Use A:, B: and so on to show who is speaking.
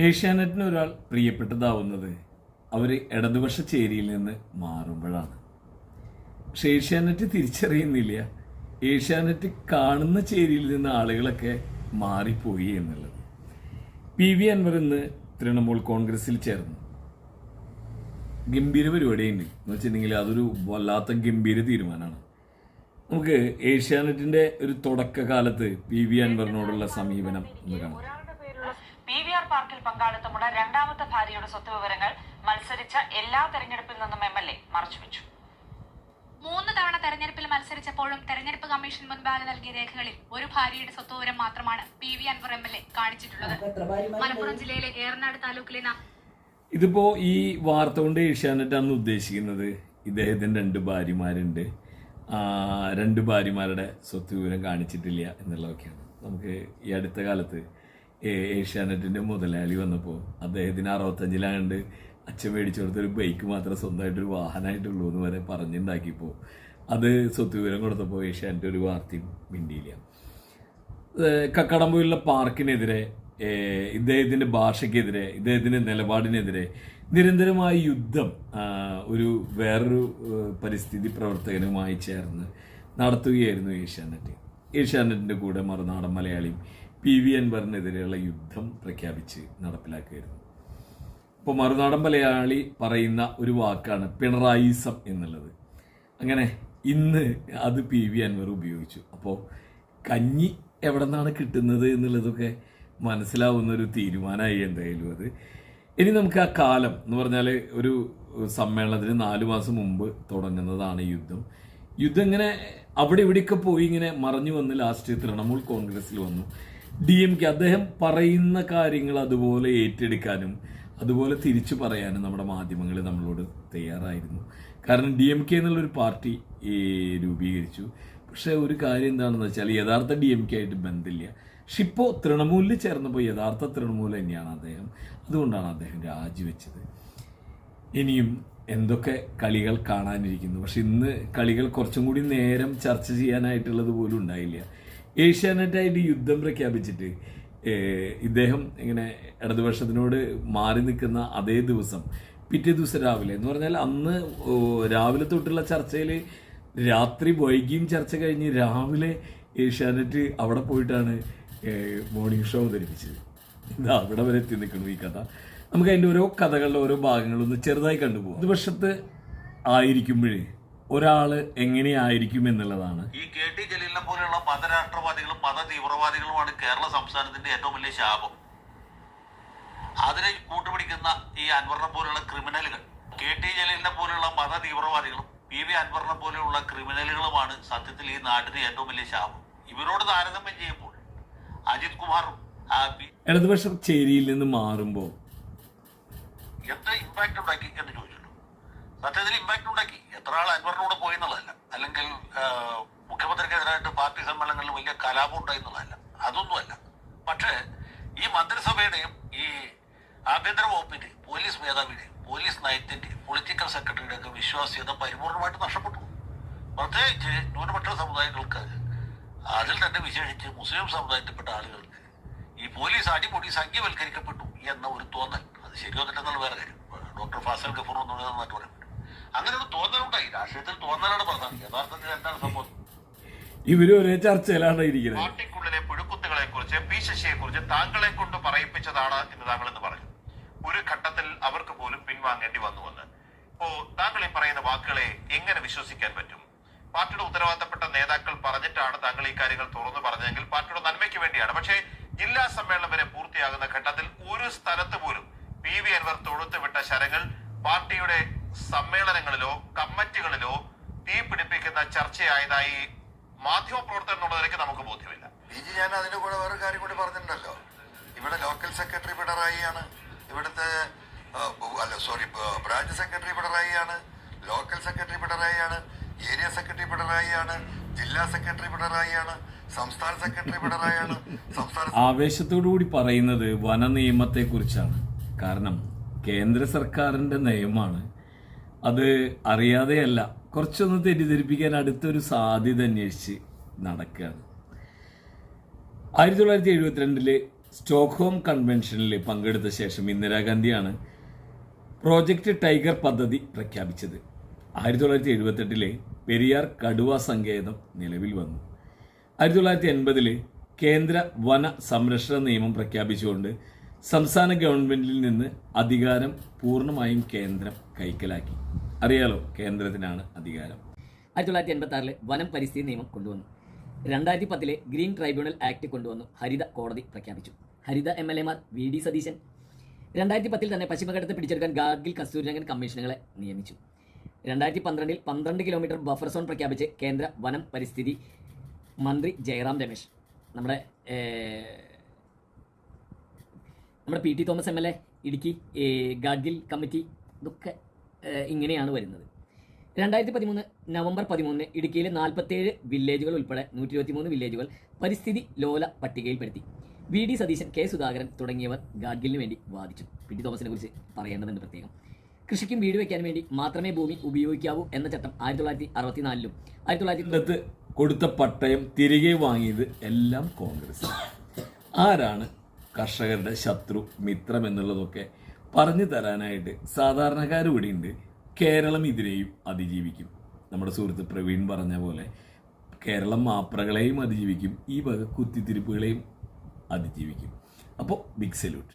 A: ഏഷ്യാനെറ്റിന് ഒരാൾ പ്രിയപ്പെട്ടതാവുന്നത് അവർ ഇടതുപക്ഷ ചേരിയിൽ നിന്ന് മാറുമ്പോഴാണ്. പക്ഷെ ഏഷ്യാനെറ്റ് തിരിച്ചറിയുന്നില്ല. ഏഷ്യാനെറ്റ് കാണുന്ന ചേരിയിൽ നിന്ന് ആളുകളൊക്കെ മാറിപ്പോയി എന്നുള്ളത്. പി വി അൻവർ ഇന്ന് തൃണമൂൽ കോൺഗ്രസിൽ ചേർന്നു. ഗംഭീര പരിപാടിയുണ്ട് എന്ന് വെച്ചിട്ടുണ്ടെങ്കിൽ അതൊരു വല്ലാത്ത ഗംഭീര തീരുമാനമാണ്. നമുക്ക് ഏഷ്യാനെറ്റിന്റെ ഒരു തുടക്കകാലത്ത് പി വി അൻവറിനോടുള്ള സമീപനം എന്ന് കാണാം.
B: പി വി ആർ പാർക്കിൽ പങ്കാളിത്തമുള്ള രണ്ടാമത്തെ ഭാര്യയുടെ സ്വത്ത് വിവരങ്ങൾ മത്സരിച്ച എല്ലാ തെരഞ്ഞെടുപ്പിൽ നിന്നും എം എൽ എ മറച്ചുവെച്ചു.
C: മൂന്ന് തവണ തെരഞ്ഞെടുപ്പിൽ മത്സരിച്ചപ്പോഴും തെരഞ്ഞെടുപ്പ് കമ്മീഷൻ മുൻപാകെ നൽകിയ രേഖകളിൽ ഒരു ഭാര്യയുടെ സ്വത്തുവിവരം മാത്രമാണ് P V Anvar M L A കാണിച്ചിട്ടുള്ളത്. മലപ്പുറം ജില്ലയിലെ ഏറനാട് താലൂക്കിലെ ന-
A: ഇതിപ്പോ ഈ വാർത്ത കൊണ്ട് ഏഷ്യാനെറ്റ് അന്ന് ഉദ്ദേശിക്കുന്നത്. ഇദ്ദേഹത്തിന് രണ്ട് ഭാര്യമാരുണ്ട്. ആ, രണ്ട് ഭാര്യമാരുടെ സ്വത്ത് വിവരം കാണിച്ചിട്ടില്ല എന്നുള്ളതൊക്കെയാണ്. നമുക്ക് ഈ അടുത്ത കാലത്ത് ഏ- ഏഷ്യാനെറ്റിന്റെ മുതലാളി വന്നപ്പോൾ അദ്ദേഹത്തിന് അറുപത്തഞ്ചിലാണ്ട് അച്ഛൻ മേടിച്ചു കൊടുത്തൊരു ബൈക്ക് മാത്രം സ്വന്തമായിട്ടൊരു വാഹനമായിട്ടുള്ളൂ എന്ന് വരെ പറഞ്ഞുണ്ടാക്കിയപ്പോൾ അത് സ്വത്ത് വിവരം കൊടുത്തപ്പോൾ ഏഷ്യാനെറ്റ് ഒരു വാർത്തയും മിണ്ടിയില്ല. കക്കടമ്പൂരിലെ പാർക്കിനെതിരെ ഇദ്ദേഹത്തിന്റെ ഭാഷയ്ക്കെതിരെ ഇദ്ദേഹത്തിന്റെ നിലപാടിനെതിരെ നിരന്തരമായ യുദ്ധം ഒരു വേറൊരു പരിസ്ഥിതി പ്രവർത്തകനുമായി ചേർന്ന് നടത്തുകയായിരുന്നു ഏഷ്യാനെറ്റ്. ഏഷ്യാനെറ്റിന്റെ കൂടെ മറുനാടൻ മലയാളിയും പി വി അൻവറിനെതിരെയുള്ള യുദ്ധം പ്രഖ്യാപിച്ച് നടപ്പിലാക്കുകയായിരുന്നു ഇപ്പോൾ മറുനാടൻ മലയാളി പറയുന്ന ഒരു വാക്കാണ് പിണറായിസം എന്നുള്ളത്. അങ്ങനെ ഇന്ന് അത് പി വി അൻവർ ഉപയോഗിച്ചു. അപ്പോൾ കഞ്ഞി എവിടെ നിന്നാണ് കിട്ടുന്നത് എന്നുള്ളതൊക്കെ മനസ്സിലാവുന്ന ഒരു തീരുമാനമായി എന്തായാലും അത്. ഇനി നമുക്ക് ആ കാലം എന്ന് പറഞ്ഞാൽ ഒരു സമ്മേളനത്തിന് നാലു മാസം മുമ്പ് തുടങ്ങുന്നതാണ് യുദ്ധം. യുദ്ധം ഇങ്ങനെ അവിടെ ഇവിടെയൊക്കെ പോയി ഇങ്ങനെ മറഞ്ഞു വന്ന് ലാസ്റ്റ് തൃണമൂൽ കോൺഗ്രസ്സിൽ വന്നു. ഡി എം കെ അദ്ദേഹം പറയുന്ന കാര്യങ്ങൾ അതുപോലെ ഏറ്റെടുക്കാനും അതുപോലെ തിരിച്ചു പറയാനും നമ്മുടെ മാധ്യമങ്ങൾ നമ്മളോട് തയ്യാറായിരുന്നു. കാരണം ഡി എം കെ എന്നുള്ളൊരു പാർട്ടി രൂപീകരിച്ചു. പക്ഷേ ഒരു കാര്യം എന്താണെന്ന് വെച്ചാൽ യഥാർത്ഥ ഡി എം കെ ആയിട്ട് ബന്ധമില്ല പക്ഷെ ഇപ്പോൾ തൃണമൂലിൽ ചേർന്നപ്പോൾ യഥാർത്ഥ തൃണമൂൽ തന്നെയാണ് അദ്ദേഹം. അതുകൊണ്ടാണ് അദ്ദേഹം രാജിവെച്ചത്. ഇനിയും എന്തൊക്കെ കളികൾ കാണാനിരിക്കുന്നു. പക്ഷെ ഇന്ന് കളികൾ കുറച്ചും കൂടി നേരം ചർച്ച ചെയ്യാനായിട്ടുള്ളത് പോലും ഉണ്ടായില്ല. ഏഷ്യാനെറ്റായിട്ട് യുദ്ധം പ്രഖ്യാപിച്ചിട്ട് ഇദ്ദേഹം ഇങ്ങനെ ഇടതുപക്ഷത്തിനോട് മാറി നിൽക്കുന്ന അതേ ദിവസം പിറ്റേ ദിവസം രാവിലെ എന്ന് പറഞ്ഞാൽ അന്ന് രാവിലെ തൊട്ടുള്ള ചർച്ചയിൽ രാത്രി വൈകിയും ചർച്ച കഴിഞ്ഞ് രാവിലെ ഏഷ്യാനെറ്റ് അവിടെ പോയിട്ടാണ് മോർണിംഗ് ഷോ അവതരിപ്പിച്ചത്. ഇതാ അവിടെ വരെ എത്തി നിൽക്കുന്നു ഈ കഥ. നമുക്ക് അതിന്റെ ഓരോ കഥകളുടെ ഓരോ ഭാഗങ്ങളൊന്ന് ചെറുതായി കണ്ടുപോകും ഇടതുപക്ഷത്ത് ആയിരിക്കുമ്പോഴേ ഒരാൾ എങ്ങനെയായിരിക്കും എന്നുള്ളതാണ്.
D: ഈ കെ ടി ജലീലിനെ പോലെയുള്ള മതരാഷ്ട്രവാദികളും മത തീവ്രവാദികളുമാണ് കേരള സംസ്ഥാനത്തിന്റെ ഏറ്റവും വലിയ ശാപം. അതിനെ കൂട്ടുപിടിക്കുന്ന ഈ അൻവറിനെ പോലെയുള്ള ക്രിമിനലുകൾ കെ ടി ജലീലിനെ പോലെയുള്ള മത തീവ്രവാദികളും പി വി അൻവറിനെ പോലെയുള്ള ക്രിമിനലുകളുമാണ് സത്യത്തിൽ ഈ നാടിന് ഏറ്റവും വലിയ ശാപം. ഇവരോട് താരതമ്യം ചെയ്യുമ്പോൾ അജിത് കുമാറും
A: ഇടതുപക്ഷം ചേരിയിൽ നിന്ന് മാറുമ്പോൾ
D: എന്ത് ഇമ്പാക്ട് ഉണ്ടാക്കി എന്ന് ചോദിച്ചുള്ളൂ സത്യത്തിൽ ഇമ്പാക്ട് ഉണ്ടാക്കി. എത്ര ആൾ അൻവറിനോട് പോയി എന്നുള്ളതല്ല അല്ലെങ്കിൽ മുഖ്യമന്ത്രിക്കെതിരായിട്ട് പാർട്ടി സമ്മേളനങ്ങളിൽ വലിയ കലാപം ഉണ്ടായി എന്നുള്ളതല്ല അതൊന്നുമല്ല. പക്ഷേ ഈ മന്ത്രിസഭയുടെയും ഈ ആഭ്യന്തര വകുപ്പിന്റെയും പോലീസ് മേധാവിയുടെയും പോലീസ് നയത്തിന്റെയും പൊളിറ്റിക്കൽ സെക്രട്ടറിയുടെ ഒക്കെ വിശ്വാസ്യത പരിപൂർണമായിട്ട് നഷ്ടപ്പെട്ടു. പ്രത്യേകിച്ച് ന്യൂനപക്ഷ സമുദായങ്ങൾക്ക് അതിൽ തന്നെ വിശേഷിച്ച് മുസ്ലിം സമുദായത്തിൽപ്പെട്ട ആളുകൾക്ക് ഈ പോലീസ് അടിപൊളി സംഖ്യവൽക്കരിക്കപ്പെട്ടു എന്ന ഒരു തോന്നൽ. അത് ശരിയോ തെറ്റെന്നുള്ള വേറെ കാര്യം. ഡോക്ടർ ഫാസൽ ഗഫൂർ എന്ന് പറയുന്നത് പറ്റും അങ്ങനെ ഒരു തോന്നലുണ്ടായി രാഷ്ട്രീയത്തിൽ തോന്നലാണ് പറഞ്ഞത്. യഥാർത്ഥത്തിൽ എന്താണ് സംഭവം?
A: ഇവർ ഒരേ ചർച്ചയിലാണ് ഇരിക്കുന്നത്.
E: പാർട്ടിക്കുള്ളിലെ പുഴുക്കുത്തുകളെ കുറിച്ച് പി ശശിയെ കുറിച്ച് താങ്കളെ കൊണ്ട് പറയിപ്പിച്ചതാണ് എന്ന് താങ്കൾ എന്ന് പറഞ്ഞു. ഒരു ഘട്ടത്തിൽ അവർക്ക് പോലും പിൻവാങ്ങേണ്ടി വന്നുവെന്ന്. ഇപ്പോ താങ്കൾ ഈ പറയുന്ന വാക്കുകളെ എങ്ങനെ വിശ്വസിക്കാൻ പറ്റും? പാർട്ടിയുടെ ഉത്തരവാദിത്തപ്പെട്ട നേതാക്കൾ പറഞ്ഞിട്ടാണ് താങ്കൾ ഈ കാര്യങ്ങൾ തുറന്നു പറഞ്ഞതെങ്കിൽ പാർട്ടിയുടെ നന്മയ്ക്ക് വേണ്ടിയാണ്. പക്ഷേ ജില്ലാ സമ്മേളനം വരെ പൂർത്തിയാകുന്ന ഘട്ടത്തിൽ ഒരു സ്ഥലത്ത് പോലും പി വി അൻവർ തൊഴുത്തുവിട്ട ശരങ്ങൾ പാർട്ടിയുടെ സമ്മേളനങ്ങളിലോ കമ്മിറ്റികളിലോ തീ പിടിപ്പിക്കുന്ന ചർച്ചയായതായി മാധ്യമപ്രവർത്തകൻ എന്നുള്ള നിലയ്ക്ക് നമുക്ക് ബോധ്യമില്ല.
F: ഇനി ഞാൻ അതിന്റെ കൂടെ വേറെ കാര്യം കൂടി പറഞ്ഞിട്ടുണ്ടല്ലോ. ഇവിടെ ലോക്കൽ സെക്രട്ടറി പിണറായിയാണ്. ഇവിടുത്തെ അല്ല സോറി ബ്രാഞ്ച് സെക്രട്ടറി പിണറായിയാണ്. ലോക്കൽ സെക്രട്ടറി പിണറായിയാണ്. ഏരിയ സെക്രട്ടറി പിണറായിയാണ്. ജില്ലാ സെക്രട്ടറി പിണറായിയാണ്. സംസ്ഥാന സെക്രട്ടറി പിണറായിയാണ്. സംസ്ഥാന
A: ആവേശത്തോടു കൂടി പറയുന്നത് വന നിയമത്തെ കുറിച്ചാണ് കാരണം കേന്ദ്ര സർക്കാരിന്റെ നിയമമാണ് അത് അറിയാതെയല്ല കുറച്ചൊന്ന് തെറ്റിദ്ധരിപ്പിക്കാൻ അടുത്തൊരു സാധ്യത അന്വേഷിച്ച് നടക്കുകയാണ്. ആയിരത്തി തൊള്ളായിരത്തി എഴുപത്തിരണ്ടിൽ സ്റ്റോക്ക്ഹോം കൺവെൻഷനിൽ പങ്കെടുത്ത ശേഷം ഇന്ദിരാഗാന്ധിയാണ് പ്രോജക്റ്റ് ടൈഗർ പദ്ധതി പ്രഖ്യാപിച്ചത്. ആയിരത്തി തൊള്ളായിരത്തി എഴുപത്തെട്ടിലെ പെരിയാർ കടുവ സങ്കേതം നിലവിൽ വന്നു. ആയിരത്തി തൊള്ളായിരത്തി എൺപതിൽ കേന്ദ്ര വന സംരക്ഷണ നിയമം പ്രഖ്യാപിച്ചുകൊണ്ട് സംസ്ഥാന ഗവൺമെന്റിൽ നിന്ന് അധികാരം പൂർണമായും കേന്ദ്രം കൈക്കലാക്കി. അറിയാലോ കേന്ദ്രത്തിനാണ് അധികാരം.
G: ആയിരത്തി തൊള്ളായിരത്തി എൺപത്തി ആറിലെ വനം പരിസ്ഥിതി നിയമം കൊണ്ടുവന്നു. രണ്ടായിരത്തി പത്തിലെ ഗ്രീൻ ട്രൈബ്യൂണൽ ആക്ട് കൊണ്ടുവന്നു ഹരിത കോടതി പ്രഖ്യാപിച്ചു. ഹരിത എം എൽ എമാർ വി ഡി സതീശൻ രണ്ടായിരത്തി പത്തിൽ തന്നെ പശ്ചിമഘട്ടത്തെ പിടിച്ചെടുക്കാൻ ഗാർഗിൽ കസ്തൂരിരംഗൻ കമ്മീഷനുകളെ നിയമിച്ചു. രണ്ടായിരത്തി പന്ത്രണ്ടിൽ പന്ത്രണ്ട് കിലോമീറ്റർ ബഫർ സോൺ പ്രഖ്യാപിച്ച് കേന്ദ്ര വനം പരിസ്ഥിതി മന്ത്രി ജയറാം രമേശ്. നമ്മുടെ നമ്മുടെ P T Thomas M L A Idukki Gadgil committee ഇതൊക്കെ ഇങ്ങനെയാണ് വരുന്നത്. രണ്ടായിരത്തി പതിമൂന്ന് നവംബർ പതിമൂന്നിന് ഇടുക്കിയിലെ നാൽപ്പത്തേഴ് വില്ലേജുകൾ ഉൾപ്പെടെ നൂറ്റി ഇരുപത്തി മൂന്ന് വില്ലേജുകൾ പരിസ്ഥിതി ലോല പട്ടികയിൽപ്പെടുത്തി. V D Satheesan K Sudhakaran തുടങ്ങിയവർ ഗാഡ്ഗിലിന് വേണ്ടി വാദിച്ചു. പി ടി തോമസിനെ കുറിച്ച് പറയേണ്ടതുണ്ട് പ്രത്യേകം. കൃഷിക്കും വീട് വയ്ക്കാൻ വേണ്ടി മാത്രമേ ഭൂമി ഉപയോഗിക്കാവൂ എന്ന ചട്ടം ആയിരത്തി തൊള്ളായിരത്തി അറുപത്തിനാലിലും ആയിരത്തി തൊള്ളായിരത്തി
A: കൊടുത്ത പട്ടയം തിരികെ വാങ്ങിയത് എല്ലാം കോൺഗ്രസ്. ആരാണ് കർഷകരുടെ ശത്രു മിത്രം എന്നുള്ളതൊക്കെ പറഞ്ഞു തരാനായിട്ട് സാധാരണക്കാർ ഇവിടെയുണ്ട്. കേരളം ഇതിനെയും അതിജീവിക്കും. നമ്മുടെ സുഹൃത്ത് പ്രവീൺ പറഞ്ഞ പോലെ കേരളം മാപ്രകളെയും അതിജീവിക്കും. ഈ വക കുത്തിത്തിരിപ്പുകളെയും അതിജീവിക്കും. അപ്പോൾ ബിഗ് സല്യൂട്ട്